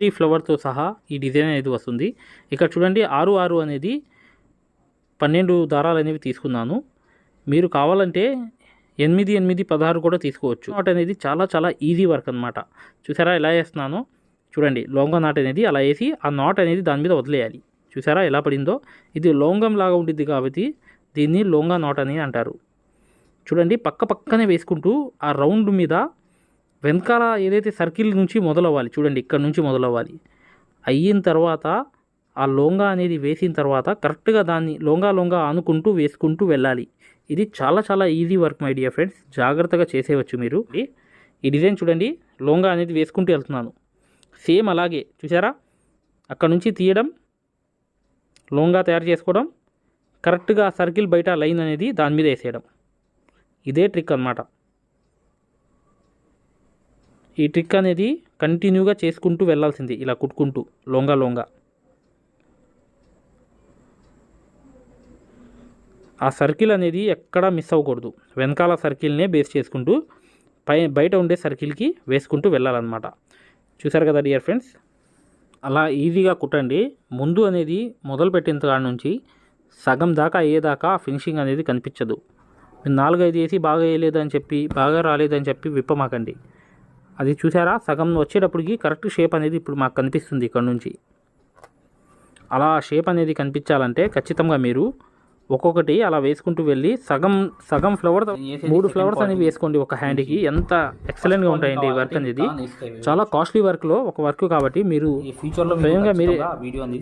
ఈ ఫ్లవర్తో సహా ఈ డిజైన్ అనేది వస్తుంది. ఇక్కడ చూడండి ఆరు ఆరు అనేది పన్నెండు దారాలు అనేవి తీసుకున్నాను. మీరు కావాలంటే ఎనిమిది ఎనిమిది పదహారు కూడా తీసుకోవచ్చు. నాట్ అనేది చాలా చాలా ఈజీ వర్క్ అనమాట చూసారా ఎలా వేస్తున్నానో? చూడండి లోంగం నాట్ అనేది అలా వేసి ఆ నాట్ అనేది దాని మీద వదిలేయాలి. చూసారా ఎలా పడిందో? ఇది లోంగం లాగా ఉంటుంది కాబట్టి దీన్ని లోంగా నాట్ అని అంటారు. చూడండి పక్క పక్కనే వేసుకుంటూ ఆ రౌండ్ మీద వెనకాల ఏదైతే సర్కిల్ నుంచి మొదలవ్వాలి చూడండి ఇక్కడ నుంచి మొదలవ్వాలి. అయిన తర్వాత ఆ లోంగా అనేది వేసిన తర్వాత కరెక్ట్గా దాన్ని లోంగా లోంగా ఆనుకుంటూ వేసుకుంటూ వెళ్ళాలి. ఇది చాలా చాలా easy work my dear friends. జాగ్రత్తగా చేసేయచ్చు మీరు. ఈ డిజైన్ చూడండి లోంగా అనేది వేసుకుంటూ వెళ్తున్నాను. సేమ్ అలాగే చూసారా? అక్కడ నుంచి తీయడం లోంగా తయారు చేసుకోవడం కరెక్ట్గా సర్కిల్ బయట లైన్ అనేది దాని మీద వేసేయడం. ఇదే ట్రిక్ అన్నమాట. ఈ ట్రిక్ అనేది కంటిన్యూగా చేసుకుంటూ వెళ్ళాల్సింది. ఇలా కుట్టుకుంటూ లొంగ లొంగ. ఆ సర్కిల్ అనేది ఎక్కడా మిస్ అవ్వకూడదు. వెనకాల సర్కిల్నే బేస్ చేసుకుంటూ పై బయట ఉండే సర్కిల్కి వేసుకుంటూ వెళ్ళాలన్నమాట. చూసారు కదా డియర్ ఫ్రెండ్స్ అలా ఈజీగా కుట్టండి. ముందు అనేది మొదలు పెట్టిన కాడ నుంచి సగం దాకా అయ్యేదాకా ఫినిషింగ్ అనేది కనిపించదు. మీరు నాలుగైదు వేసి బాగా వేయలేదని చెప్పి బాగా రాలేదని చెప్పి విప్పమాకండి. అది చూసారా? సగం వచ్చేటప్పటికి కరెక్ట్ షేప్ అనేది ఇప్పుడు మాకు కనిపిస్తుంది ఇక్కడ నుంచి. అలా షేప్ అనేది కనిపించాలంటే ఖచ్చితంగా మీరు ఒక్కొక్కటి అలా వేసుకుంటూ వెళ్ళి సగం సగం ఫ్లవర్ మూడు ఫ్లవర్స్ అనేవి వేసుకోండి ఒక హ్యాండ్కి ఎంత ఎక్సలెంట్గా ఉంటాయండి ఈ వర్క్ అనేది. చాలా కాస్ట్లీ వర్క్లో ఒక వర్క్ కాబట్టి మీరు ఫ్యూచర్లో స్వయంగా మీరే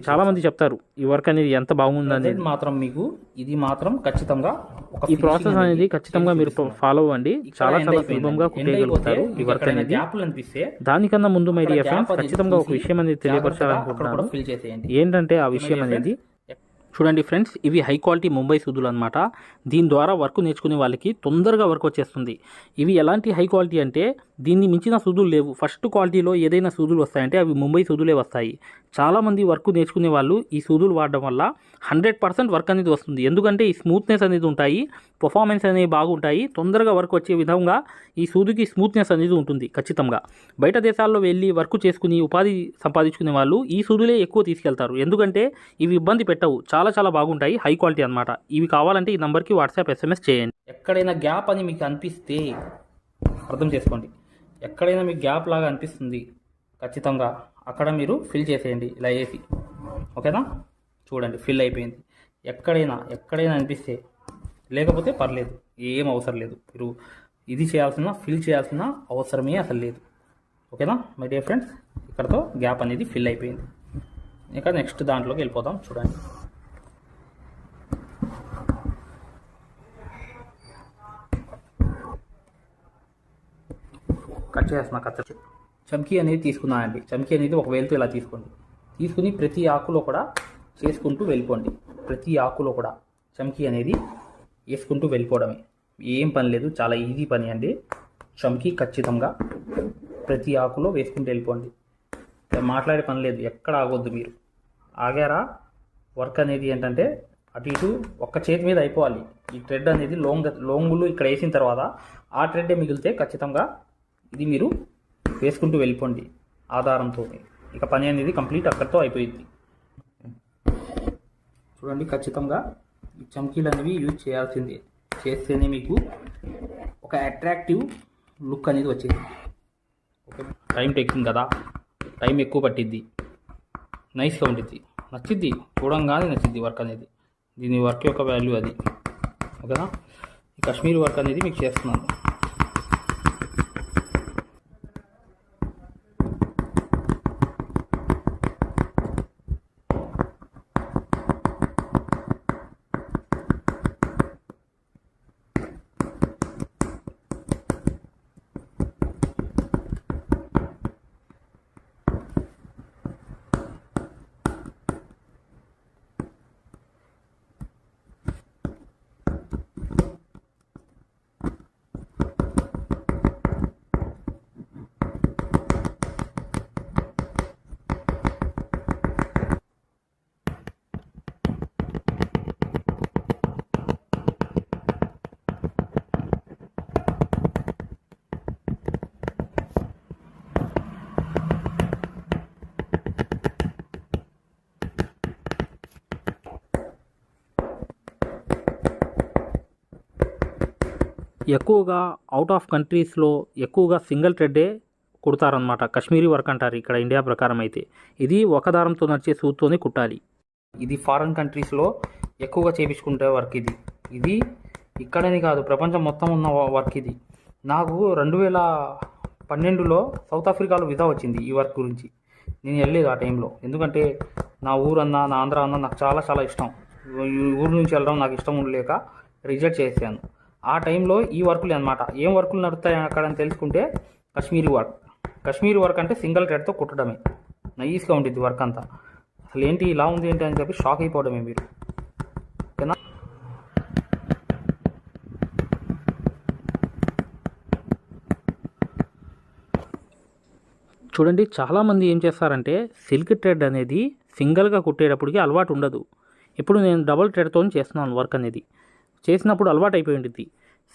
చాలా మంది చెప్తారు ఈ వర్క్ అనేది ఎంత బాగుంది అనేది. Present మాత్రం మీకు ఇది మాత్రం ఖచ్చితంగా ఈ ప్రాసెస్ అనేది ఖచ్చితంగా మీరు ఫాలో అవ్వండి. చాలా చాలా సులభంగా కుట్టేయగలుగుతారు ఈ వర్క్ అనేది. దానికన్నా ముందు మై డియర్ ఫ్రెండ్స్ ఖచ్చితంగా ఒక విషయం అనేది తెలియపరచాలనుకుంటున్నాను. ఏంటంటే ఆ విషయం అనేది చూడండి ఫ్రెండ్స్ ఇవి హై క్వాలిటీ ముంబై సూదులు అనమాట దీని ద్వారా వర్క్ నేర్చుకునే వాళ్ళకి తొందరగా వర్క్ వచ్చేస్తుంది. ఇవి ఎలాంటి హై క్వాలిటీ అంటే దీన్ని మించిన సూదులు లేవు. ఫస్ట్ క్వాలిటీలో ఏదైనా సూదులు వస్తాయంటే అవి ముంబై సూదులే వస్తాయి. చాలామంది వర్క్ నేర్చుకునే వాళ్ళు ఈ సూదులు వాడడం వల్ల హండ్రెడ్ పర్సెంట్ వర్క్ అనేది వస్తుంది. ఎందుకంటే ఈ స్మూత్నెస్ అనేది ఉంటాయి పర్ఫార్మెన్స్ అనేవి బాగుంటాయి తొందరగా వర్క్ వచ్చే విధంగా ఈ సూదుకి స్మూత్నెస్ అనేది ఉంటుంది ఖచ్చితంగా. బయట దేశాల్లో వెళ్ళి వర్క్ చేసుకుని ఉపాధి సంపాదించుకునే వాళ్ళు ఈ సూదులే ఎక్కువ తీసుకెళ్తారు. ఎందుకంటే ఇవి ఇబ్బంది పెట్టవు. చాలా చాలా బాగుంటాయి హై క్వాలిటీ అనమాట ఇవి కావాలంటే ఈ నెంబర్కి వాట్సాప్ ఎస్ఎంఎస్ చేయండి. ఎక్కడైనా గ్యాప్ అని మీకు అనిపిస్తే అర్థం చేసుకోండి. ఎక్కడైనా మీకు గ్యాప్ లాగా అనిపిస్తుంది ఖచ్చితంగా అక్కడ మీరు ఫిల్ చేసేయండి ఇలా వేసి ఓకేనా? చూడండి ఫిల్ అయిపోయింది. ఎక్కడైనా ఎక్కడైనా అనిపిస్తే లేకపోతే పర్లేదు ఏం అవసరం లేదు. మీరు ఇది చేయాల్సిన ఫిల్ చేయాల్సిన అవసరమే అసలు లేదు. ఓకేనా? మై డియర్ ఫ్రెండ్స్ ఇక్కడతో గ్యాప్ అనేది ఫిల్ అయిపోయింది. ఇంకా నెక్స్ట్ దాంట్లోకి వెళ్ళిపోదాం చూడండి. కట్ చేస్తున్నా కత్త చమ్కీ అనేది తీసుకున్నానండి. చమ్కీ అనేది ఒక వేలుతో ఇలా తీసుకోండి. తీసుకుని ప్రతి ఆకులో కూడా చేసుకుంటూ వెళ్ళిపోండి. ప్రతి ఆకులో కూడా చమ్కీ అనేది వేసుకుంటూ వెళ్ళిపోవడమే. ఏం పని లేదు చాలా ఈజీ పని అండి. చమ్కీ ఖచ్చితంగా ప్రతి ఆకులో వేసుకుంటూ వెళ్ళిపోండి. మాట్లాడే పని లేదు ఎక్కడ ఆగొద్దు మీరు. ఆగారా? వర్క్ అనేది ఏంటంటే అటు ఇటు ఒక్క చేతి మీద అయిపోవాలి. ఈ థ్రెడ్ అనేది లోంగ్ లోంగులు ఇక్కడ వేసిన తర్వాత ఆ ట్రెడ్డే మిగిలితే ఖచ్చితంగా ఇది మీరు వేసుకుంటూ వెళ్ళిపోండి. ఆధారంతో ఇక పని అనేది కంప్లీట్ అక్కడితో అయిపోయింది చూడండి ఖచ్చితంగా ఈ చమ్కీలు అనేవి యూజ్ చేయాల్సిందే. చేస్తేనే మీకు ఒక అట్రాక్టివ్ లుక్ అనేది వచ్చేది. ఓకే టైం టేకింగ్ కదా. టైం ఎక్కువ పట్టిద్ది. నైస్గా ఉంటుంది నచ్చిద్ది. చూడంగానే నచ్చిద్ది వర్క్ అనేది. దీని వర్క్ యొక్క వాల్యూ అది. ఓకేనా? ఈ కాశ్మీర్ వర్క్ అనేది మీకు చేస్తున్నాను. ఎక్కువగా అవుట్ ఆఫ్ కంట్రీస్లో ఎక్కువగా సింగిల్ థ్రెడ్డే కుడతారనమాట కశ్మీరీ వర్క్ అంటారు ఇక్కడ ఇండియా ప్రకారం అయితే. ఇది ఒక దారంతో నడిచే సూత్తోనే కుట్టాలి. ఇది ఫారిన్ కంట్రీస్లో ఎక్కువగా చేపించుకుంటే వర్క్ ఇది. ఇది ఇక్కడని కాదు ప్రపంచం మొత్తం ఉన్న వర్క్ ఇది. నాకు రెండు వేల పన్నెండులో సౌత్ ఆఫ్రికాలో విధా వచ్చింది ఈ వర్క్ గురించి. నేను వెళ్ళలేదు ఆ టైంలో ఎందుకంటే నా ఊరన్నా నా ఆంధ్ర అన్న నాకు చాలా చాలా ఇష్టం. ఈ ఊరు నుంచి వెళ్ళడం నాకు ఇష్టం ఉండలేక రిజెక్ట్ చేశాను. ఆ టైంలో ఈ వర్కులు అనమాట ఏం వర్కులు నడుస్తాయి అక్కడ అని తెలుసుకుంటే కాశ్మీరీ వర్క్. కశ్మీరీ వర్క్ అంటే సింగిల్ థ్రెడ్తో కుట్టడమే. నైస్గా ఉంటుంది వర్క్ అంతా. అసలు ఏంటి ఇలా ఉంది ఏంటి అని చెప్పి షాక్ అయిపోవడమే మీరు. ఓకేనా? చూడండి చాలామంది ఏం చేస్తారంటే సిల్క్ థ్రెడ్ అనేది సింగిల్గా కుట్టేటప్పటికి అలవాటు ఉండదు. ఇప్పుడు నేను డబుల్ థ్రెడ్తో చేస్తున్నాను వర్క్ అనేది. చేసినప్పుడు అలవాటు అయిపోయింది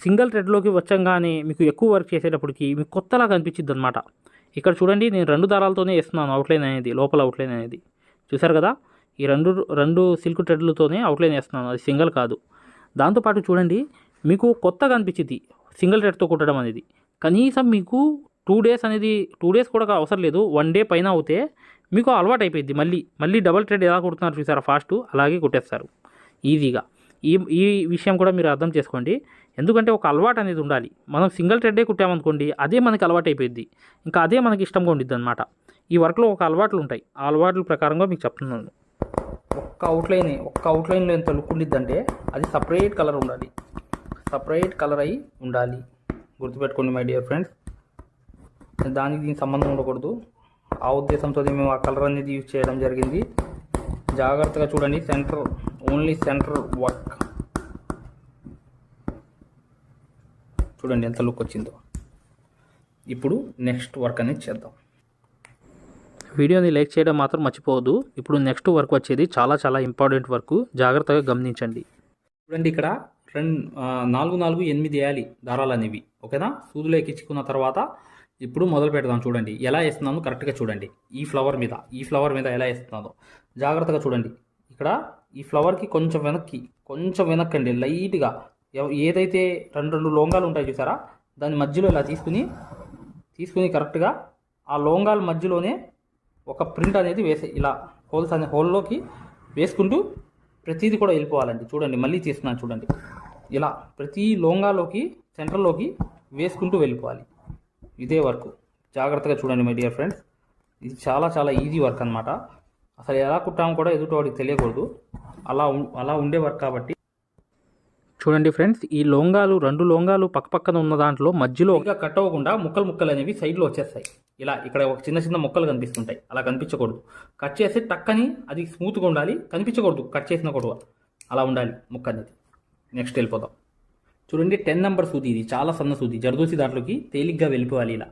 సింగిల్ థ్రెడ్లోకి వచ్చంగానే మీకు ఎక్కువ వర్క్ చేసేటప్పటికి మీకు కొత్తలాగా అనిపించింది అనమాట ఇక్కడ చూడండి నేను రెండు దారాలతోనే వేస్తున్నాను అవుట్లైన్ అనేది లోపల అవుట్లైన్ అనేది. చూసారు కదా? ఈ రెండు రెండు సిల్క్ థ్రెడ్లతోనే అవుట్లైన్ వేస్తున్నాను అది సింగిల్ కాదు. దాంతోపాటు చూడండి మీకు కొత్తగా అనిపించింది సింగిల్ థ్రెడ్తో కుట్టడం అనేది. కనీసం మీకు టూ డేస్ అనేది టూ డేస్ కూడా అవసరం లేదు వన్ డే పైన అవుతే మీకు అలవాటు అయిపోయింది మళ్ళీ. మళ్ళీ డబల్ థ్రెడ్ ఎలా కుడుతున్నారు చూసారా ఫాస్ట్? అలాగే కుట్టేస్తారు. ఈజీగా. ఈ ఈ విషయం కూడా మీరు అర్థం చేసుకోండి. ఎందుకంటే ఒక అలవాటు అనేది ఉండాలి. మనం సింగిల్ థ్రెడ్డే కుట్టామనుకోండి అదే మనకి అలవాటు అయిపోయింది ఇంకా అదే మనకి ఇష్టంగా ఉండిద్ది అనమాట ఈ వర్క్లో ఒక అలవాట్లు ఉంటాయి. ఆ అలవాట్ల ప్రకారంగా మీకు చెప్తున్నాను. ఒక్క అవుట్లైన్ ఒక్క అవుట్లైన్లో ఎంత లుక్ ఉండిద్దంటే అది సపరేట్ కలర్ ఉండాలి. సపరేట్ కలర్ అయి ఉండాలి. గుర్తుపెట్టుకోండి మై డియర్ ఫ్రెండ్స్ దానికి దీనికి సంబంధం ఉండకూడదు. ఆ ఉద్దేశంతో మేము ఆ కలర్ అనేది యూజ్ చేయడం జరిగింది. జాగ్రత్తగా చూడండి సెంటర్ ఓన్లీ సెంటర్ వర్క్. చూడండి ఎంత లుక్ వచ్చిందో. ఇప్పుడు నెక్స్ట్ వర్క్ అనేది చేద్దాం. వీడియోని లైక్ చేయడం మాత్రం మర్చిపోవద్దు. ఇప్పుడు నెక్స్ట్ వర్క్ వచ్చేది చాలా చాలా ఇంపార్టెంట్ వర్క్. జాగ్రత్తగా గమనించండి. చూడండి ఇక్కడ రెండు నాలుగు నాలుగు ఎనిమిది వేయాలి దారాలు అనేవి. ఓకేనా? సూదులు ఎక్కించుకున్న తర్వాత ఇప్పుడు మొదలు పెడదాం చూడండి. ఎలా వేస్తున్నాను కరెక్ట్గా చూడండి. ఈ ఫ్లవర్ మీద ఈ ఫ్లవర్ మీద ఎలా వేస్తున్నాను జాగ్రత్తగా చూడండి. ఇక్కడ ఈ ఫ్లవర్కి కొంచెం వెనక్కి కొంచెం వెనక్కండి లైట్గా. ఏదైతే రెండు రెండు లోంగాలు ఉంటాయి చూసారా? దాని మధ్యలో ఇలా తీసుకుని తీసుకుని కరెక్ట్గా ఆ లోంగాల మధ్యలోనే ఒక ప్రింట్ అనేది వేసే ఇలా హోల్స్ అనే హోల్లోకి వేసుకుంటూ ప్రతిదీ కూడా వెళ్ళిపోవాలండి. చూడండి మళ్ళీ చేస్తున్నాను చూడండి. ఇలా ప్రతి లోంగాలోకి సెంటర్లోకి వేసుకుంటూ వెళ్ళిపోవాలి. ఇదే వర్క్. జాగ్రత్తగా చూడండి మై డియర్ ఫ్రెండ్స్. ఇది చాలా చాలా ఈజీ వర్క్ అనమాట అసలు ఎలా కుట్టామో కూడా ఎదుటివాడికి తెలియకూడదు. అలా అలా ఉండే వర్క్ కాబట్టి. చూడండి ఫ్రెండ్స్ ఈ లోంగాలు రెండు లోంగాలు పక్కపక్కన ఉన్న దాంట్లో మధ్యలో ఇంకా కట్ అవ్వకుండా ముక్కలు ముక్కలు అనేవి సైడ్లో వచ్చేస్తాయి. ఇలా ఇక్కడ ఒక చిన్న చిన్న ముక్కలు కనిపిస్తుంటాయి. అలా కనిపించకూడదు. కట్ చేస్తే టక్కని అది స్మూత్గా ఉండాలి. కనిపించకూడదు. కట్ చేసిన కూడా అలా ఉండాలి ముక్క అనేది. నెక్స్ట్ వెళ్ళిపోదాం. చూడండి టెన్ నెంబర్ సూది ఇది. చాలా సన్న సూది. జరదూసి దాంట్లోకి తేలిగ్గా వెళ్ళిపోవాలి ఇలా.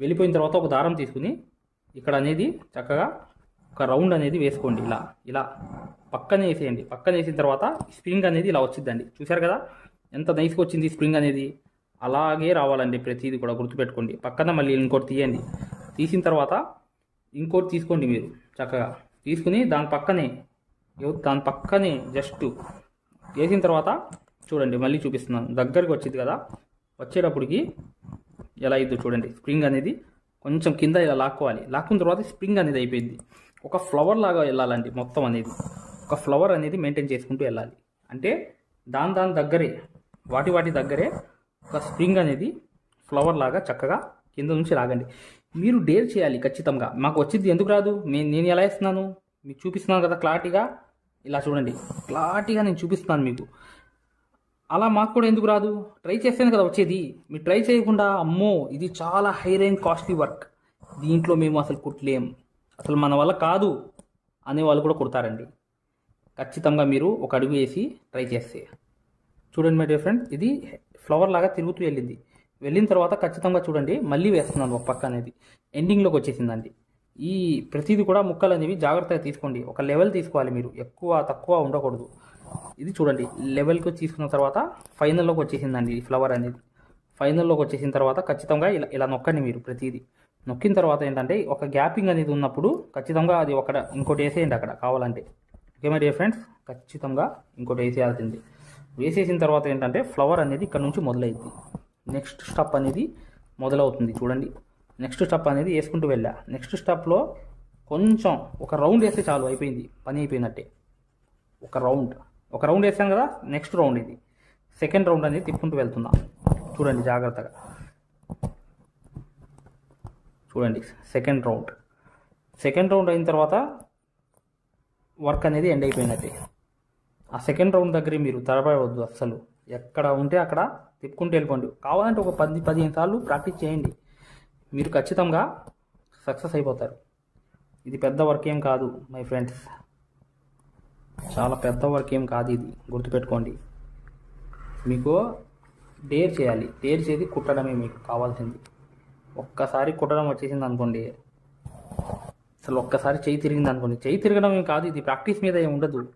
వెళ్ళిపోయిన తర్వాత ఒక దారం తీసుకుని ఇక్కడ అనేది చక్కగా ఒక రౌండ్ అనేది వేసుకోండి. ఇలా ఇలా పక్కనే వేసేయండి. పక్కన వేసిన తర్వాత స్ప్రింగ్ అనేది ఇలా వచ్చిందండి చూశారు కదా? ఎంత నైస్గా వచ్చింది స్ప్రింగ్ అనేది? అలాగే రావాలండి ప్రతిదీ కూడా గుర్తుపెట్టుకోండి. పక్కన మళ్ళీ ఇంకోటి తీయండి. తీసిన తర్వాత ఇంకోటి తీసుకోండి మీరు చక్కగా. తీసుకుని దాని పక్కనే దాని పక్కనే జస్ట్ వేసిన తర్వాత చూడండి మళ్ళీ చూపిస్తున్నాను. దగ్గరికి వచ్చింది కదా? వచ్చేటప్పటికి ఎలా అయిద్దో చూడండి. స్ప్రింగ్ అనేది కొంచెం కింద ఇలా లాక్కోవాలి. లాక్కున్న తర్వాత స్ప్రింగ్ అనేది అయిపోయింది. ఒక ఫ్లవర్ లాగా వెళ్ళాలండి మొత్తం అనేది. ఒక ఫ్లవర్ అనేది మెయింటైన్ చేసుకుంటూ వెళ్ళాలి. అంటే దాని దాని దగ్గరే వాటి వాటి దగ్గరే ఒక స్ప్రింగ్ అనేది ఫ్లవర్ లాగా చక్కగా కింద నుంచి రాగండి. మీరు డేర్ చేయాలి ఖచ్చితంగా. మాకు వచ్చింది ఎందుకు రాదు? నేను నేను ఎలా ఇస్తున్నాను మీకు చూపిస్తున్నాను కదా క్లారిటీగా? ఇలా చూడండి. క్లారిటీగా నేను చూపిస్తున్నాను మీకు. అలా మాకు కూడా ఎందుకు రాదు? ట్రై చేస్తేనే కదా వచ్చేది. మీరు ట్రై చేయకుండా అమ్మో ఇది చాలా హై రేంజ్ కాస్ట్లీ వర్క్ దీంట్లో మేము అసలు కుట్టలేం. అసలు మన వల్ల కాదు అనే వాళ్ళు కూడా కుడతారండి. ఖచ్చితంగా మీరు ఒక అడుగు వేసి ట్రై చేస్తే. చూడండి మై డియర్ ఫ్రెండ్ ఇది ఫ్లవర్ లాగా తిరుగుతూ వెళ్ళింది. వెళ్ళిన తర్వాత ఖచ్చితంగా చూడండి మళ్ళీ వేస్తున్నాను ఒక పక్క అనేది. ఎండింగ్లోకి వచ్చేసిందండి. ఈ ప్రతిదీ కూడా ముక్కలు అనేవి జాగ్రత్తగా తీసుకోండి. ఒక లెవెల్ తీసుకోవాలి మీరు. ఎక్కువ తక్కువ ఉండకూడదు. ఇది చూడండి లెవెల్కి తీసుకున్న తర్వాత ఫైనల్లోకి వచ్చేసిందండి ఈ ఫ్లవర్ అనేది. ఫైనల్లోకి వచ్చేసిన తర్వాత ఖచ్చితంగా ఇలా ఇలా నొక్కండి మీరు ప్రతిదీ. నొక్కిన తర్వాత ఏంటంటే ఒక గ్యాపింగ్ అనేది ఉన్నప్పుడు ఖచ్చితంగా అది ఒక ఇంకోటి వేసేయండి అక్కడ కావాలంటే. ఓకే మరి ఫ్రెండ్స్ ఖచ్చితంగా ఇంకోటి వేసేయాల్సింది. వేసేసిన తర్వాత ఏంటంటే ఫ్లవర్ అనేది ఇక్కడ నుంచి మొదలైంది నెక్స్ట్ స్టెప్ అనేది మొదలవుతుంది. చూడండి. నెక్స్ట్ స్టెప్ అనేది వేసుకుంటూ వెళ్ళా. నెక్స్ట్ స్టెప్లో కొంచెం ఒక రౌండ్ వేస్తే చాలు అయిపోయింది. పని అయిపోయినట్టే. ఒక రౌండ్ ఒక రౌండ్ వేసాను కదా నెక్స్ట్ రౌండ్ ఇది. సెకండ్ రౌండ్ అనేది తిప్పుకుంటూ వెళ్తున్నా. చూడండి జాగ్రత్తగా. చూడండి సెకండ్ రౌండ్ సెకండ్ రౌండ్ అయిన తర్వాత వర్క్ అనేది ఎండ్ అయిపోయినట్టే. ఆ సెకండ్ రౌండ్ దగ్గర మీరు తడబడవద్దు అస్సలు. ఎక్కడ ఉంటే అక్కడ తిప్పుకుంటూ వెళ్ళిపోండి. కావాలంటే ఒక పది పదిహేను సార్లు ప్రాక్టీస్ చేయండి. మీరు ఖచ్చితంగా సక్సెస్ అయిపోతారు. ఇది పెద్ద వర్క్ ఏం కాదు మై ఫ్రెండ్స్ చాలా పెద్ద వర్క్ ఏం కాదు ఇది. గుర్తుపెట్టుకోండి. మీకు డేర్ చేయాలి. డేర్ చేసి కుట్టడమే మీకు కావాల్సింది. ఒక్కసారి కుట్టడం వచ్చేసింది అనుకోండి. అసలు ఒక్కసారి చేయి తిరిగింది అనుకోండి. చేయి తిరగడం ఏం కాదు ఇది ప్రాక్టీస్ మీద ఏమి ఉండదు.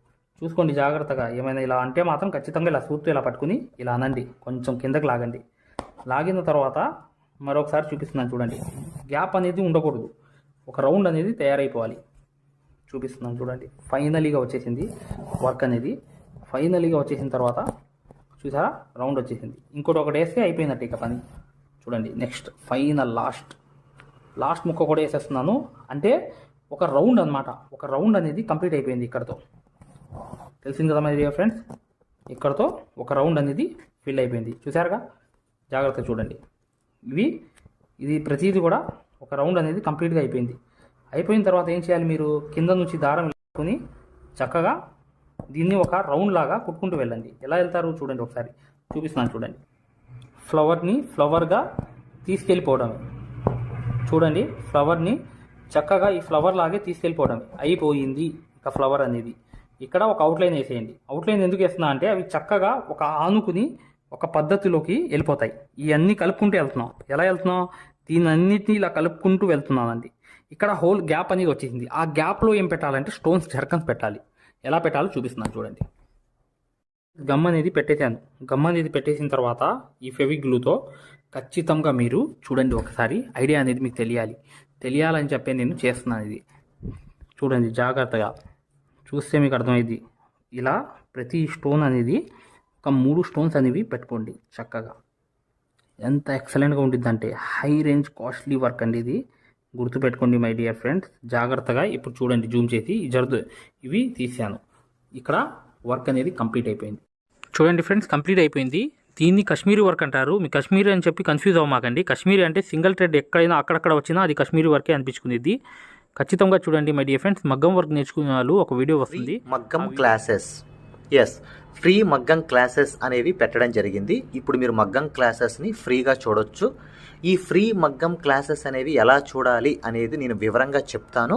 చూసుకోండి జాగ్రత్తగా. ఏమైనా ఇలా అంటే మాత్రం ఖచ్చితంగా ఇలా సూత్తు ఇలా పట్టుకుని ఇలా అనండి. కొంచెం కిందకి లాగండి. లాగిన తర్వాత మరొకసారి చూపిస్తున్నాను చూడండి. గ్యాప్ అనేది ఉండకూడదు. ఒక రౌండ్ అనేది తయారైపోవాలి. చూపిస్తున్నాను చూడండి. ఫైనలీగా వచ్చేసింది వర్క్ అనేది. ఫైనలీగా వచ్చేసిన తర్వాత చూసారా? రౌండ్ వచ్చేసింది. ఇంకోటి ఒకటి వేస్తే అయిపోయినట్టు ఇక పని. చూడండి నెక్స్ట్ ఫైనల్ లాస్ట్ లాస్ట్ ముక్క కూడా వేసేస్తున్నాను. అంటే ఒక రౌండ్ అన్నమాట. ఒక రౌండ్ అనేది కంప్లీట్ అయిపోయింది ఇక్కడతో. తెలిసింది కదా మరి డియర్ ఫ్రెండ్స్ ఇక్కడతో ఒక రౌండ్ అనేది ఫిల్ అయిపోయింది. చూసారుగా జాగ్రత్తగా చూడండి. ఇవి ఇది ప్రతిదీ కూడా ఒక రౌండ్ అనేది కంప్లీట్గా అయిపోయింది. అయిపోయిన తర్వాత ఏం చేయాలి మీరు? కింద నుంచి దారం వేసుకొని చక్కగా దీన్ని ఒక రౌండ్ లాగా కుట్టుకుంటూ వెళ్ళండి. ఎలా వెళ్తారు? చూడండి ఒకసారి. చూపిస్తున్నాను చూడండి. ఫ్లవర్ని ఫ్లవర్గా తీసుకెళ్ళిపోవడమే. చూడండి ఫ్లవర్ని చక్కగా ఈ ఫ్లవర్ లాగే తీసుకెళ్ళిపోవడమే. అయిపోయింది ఇక ఫ్లవర్ అనేది. ఇక్కడ ఒక అవుట్లైన్ వేసేయండి. అవుట్లైన్ ఎందుకు వేస్తున్నా అంటే అవి చక్కగా ఒక ఆనుకుని ఒక పద్ధతిలోకి వెళ్ళిపోతాయి. ఇవన్నీ కలుపుకుంటూ వెళ్తున్నాం. ఎలా వెళ్తున్నాం? దీని అన్నిటిని ఇలా కలుపుకుంటూ వెళ్తున్నానండి ఇక్కడ హోల్ గ్యాప్ అనేది వచ్చేసింది ఆ గ్యాప్లో ఏం పెట్టాలంటే స్టోన్స్ జర్కన్స్ పెట్టాలి. ఎలా పెట్టాలో చూపిస్తున్నాను చూడండి. గమ్ అనేది పెట్టేశాను. గమ్ అనేది పెట్టేసిన తర్వాత ఈ ఫెవిక్ గ్లూతో ఖచ్చితంగా మీరు చూడండి ఒకసారి. ఐడియా అనేది మీకు తెలియాలి. తెలియాలని చెప్పి నేను చేస్తున్నాను ఇది. చూడండి జాగ్రత్తగా. చూస్తే మీకు అర్థమైంది ఇలా ప్రతి స్టోన్ అనేది ఒక మూడు స్టోన్స్ అనేవి పెట్టుకోండి చక్కగా. ఎంత ఎక్సలెంట్గా ఉంటుందంటే హై రేంజ్ కాస్ట్లీ వర్క్ అండి ఇది గుర్తుపెట్టుకోండి మై డియర్ ఫ్రెండ్స్. జాగ్రత్తగా ఇప్పుడు చూడండి జూమ్ చేసి. జరుదు ఇవి తీసాను. ఇక్కడ వర్క్ అనేది కంప్లీట్ అయిపోయింది. చూడండి ఫ్రెండ్స్ కంప్లీట్ అయిపోయింది. దీన్ని కాశ్మీరీ వర్క్ అంటారు. మీ కాశ్మీరీ అని చెప్పి కన్ఫ్యూజ్ అవ్వమాకండి. కాశ్మీరీ అంటే సింగిల్ థ్రెడ్ ఎక్కడైనా అక్కడక్కడ వచ్చినా అది కాశ్మీరీ వర్కే అనిపించుకునేది. ఖచ్చితంగా చూడండి మై డియర్ ఫ్రెండ్స్ మగ్గం వర్క్ నేర్చుకునే వాళ్ళు ఒక వీడియో వస్తుంది. మగ్గం క్లాసెస్ ఎస్ ఫ్రీ మగ్గం క్లాసెస్ అనేవి పెట్టడం జరిగింది. ఇప్పుడు మీరు మగ్గం క్లాసెస్ని ఫ్రీగా చూడొచ్చు. ఈ ఫ్రీ మగ్గం క్లాసెస్ అనేవి ఎలా చూడాలి అనేది నేను వివరంగా చెప్తాను.